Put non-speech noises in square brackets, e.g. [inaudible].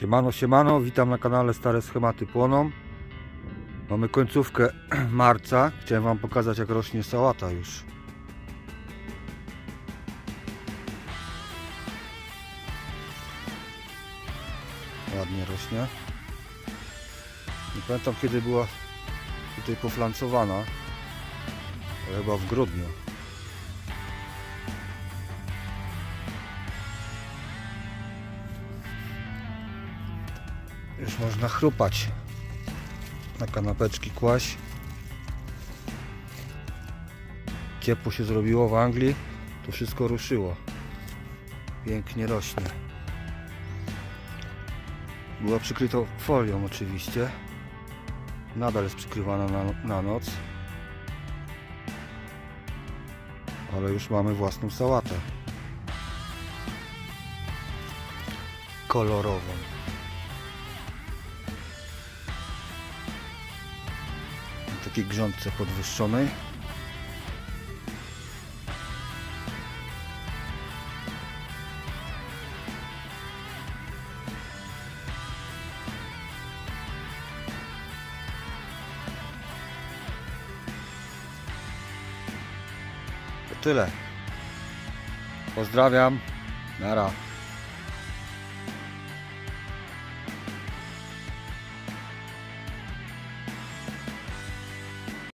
Siemano, siemano, witam na kanale Stare Schematy Płoną. Mamy końcówkę [clears throat] marca. Chciałem Wam pokazać jak rośnie sałata już. Ładnie rośnie. Nie pamiętam kiedy była tutaj poflancowana. Chyba w grudniu. Już można chrupać. Na kanapeczki kłaść. Ciepło się zrobiło w Anglii. To wszystko ruszyło. Pięknie rośnie. Była przykryta folią oczywiście. Nadal jest przykrywana na, na noc. Ale już mamy własną sałatę. Kolorową. Takiej grządce podwyższonej. Tyle. Pozdrawiam. Nara.